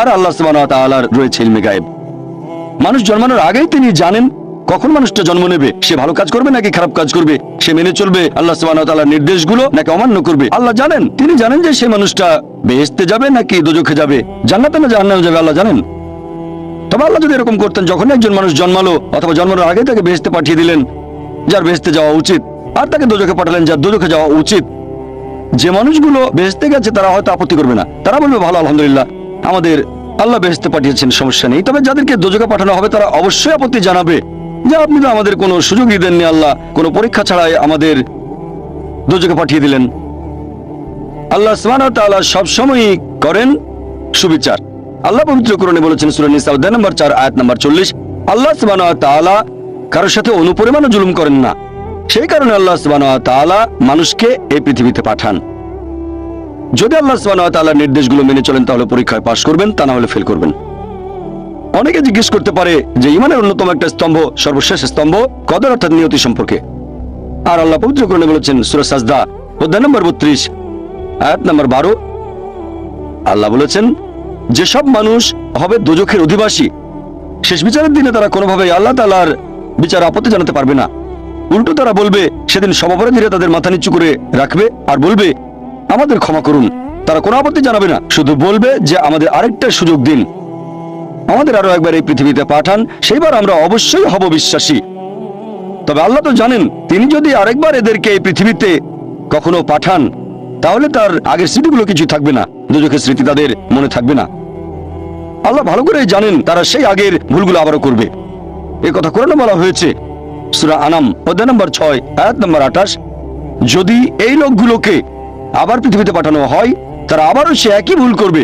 আর আল্লাহ তাআলার রয়েছে ইলমে গায়েব। মানুষ জন্মানোর আগেই তিনি জানেন কখন মানুষটা জন্ম নেবে। সে ভালো কাজ করবে নাকি খারাপ কাজ করবে? সে মেনে চলবে আল্লাহ তাআলার নির্দেশগুলো নাকি অমান্য করবে? আল্লাহ জানেন। তিনি জানেন যে সেই মানুষটা বেহেশতে যাবে নাকি দোজখে যাবে। জান্নাতে না জাহান্নামে যাবে আল্লাহ জানেন। তবে আল্লাহ যদি এরকম করতেন যখন একজন মানুষ জন্মালো অথবা জন্মানোর আগে তাকে বেহেশতে পাঠিয়ে দিলেন, যার বেহেশতে যাওয়া উচিত, আর তাকে দোজখে পাঠালেন যার দোজখে যাওয়া উচিত, যে মানুষগুলো বেহেশতে গেছে তারা হয়তো আপত্তি করবে না। তারা বলবে, ভালো, আলহামদুলিল্লাহ। আমাদের আল্লাহ বেহেশতে পাঠিয়েছেন, সমস্যা নেই। তবে যাদেরকে দোজখে পাঠানো হবে, তারা অবশ্যই আপত্তি জানাবে যে আপনি তো আমাদের কোনো সুযোগই দেননি, আল্লাহ। কোনো পরীক্ষা ছাড়াই আমাদের দোজখে পাঠিয়ে দিলেন। আল্লাহ তাআলা সবসময়ই করেন সুবিচার। আল্লাহ পবিত্র কোরআনে বলেছেন, সূরা নিসা, অধ্যায় নম্বর চার, আয়াত নম্বর 40 আল্লাহ তাআলা কারোর সাথে অনুপরিমাণও জুলুম করেন না। সেই কারণে আল্লাহ তাআলা মানুষকে এই পৃথিবীতে পাঠান। যদি আল্লাহ তাআলার নির্দেশগুলো মেনে চলেন, তাহলে পরীক্ষায় পাশ করবেন, তা না হলে ফেল করবেন। অনেকে জিজ্ঞেস করতে পারে যে ইমানের অন্যতম একটা স্তম্ভ, সর্বশেষ স্তম্ভ কদর অর্থাৎ নিয়তি সম্পর্কে। আর আল্লাহ পবিত্র কোরআনে বলেছেন, সূরা সাজদা, অধ্যায় নম্বর 32 আয়াত নম্বর বারো। আল্লাহ বলেছেন, যেসব মানুষ হবে দোজখের অধিবাসী, শেষ বিচারের দিনে তারা কোনোভাবেই আল্লাহ তালার বিচার আপত্তি জানাতে পারবে না। উল্টো তারা বলবে, সেদিন সব অপরাধীরা তাদের মাথা নিচু করে রাখবে। আর বলবে আমাদের ক্ষমা করুন। তারা কোনো আপত্তি জানাবে না। শুধু বলবে যে আমাদের আরেকটা সুযোগ দিন। আমাদের আরও একবার এই পৃথিবীতে পাঠান, সেইবার আমরা অবশ্যই হব বিশ্বাসী। তবে আল্লাহ তো জানেন, তিনি যদি আরেকবার এদেরকে এই পৃথিবীতে কখনো পাঠান, তাহলে তার আগের স্মৃতিগুলো কিছু থাকবে না, দুজকের স্মৃতি তাদের মনে থাকবে না। আল্লাহ ভালো করে জানেন, তারা সেই আগের ভুলগুলো আবারও করবে। এ কথা কোরআনে বলা হয়েছে, সুরা আনাম, অধ্যায় নম্বর ছয়, আয়াত নম্বর আঠাশ, যদি এই লোকগুলোকে আবার পৃথিবীতে পাঠানো হয় তারা আবারও সে একই ভুল করবে।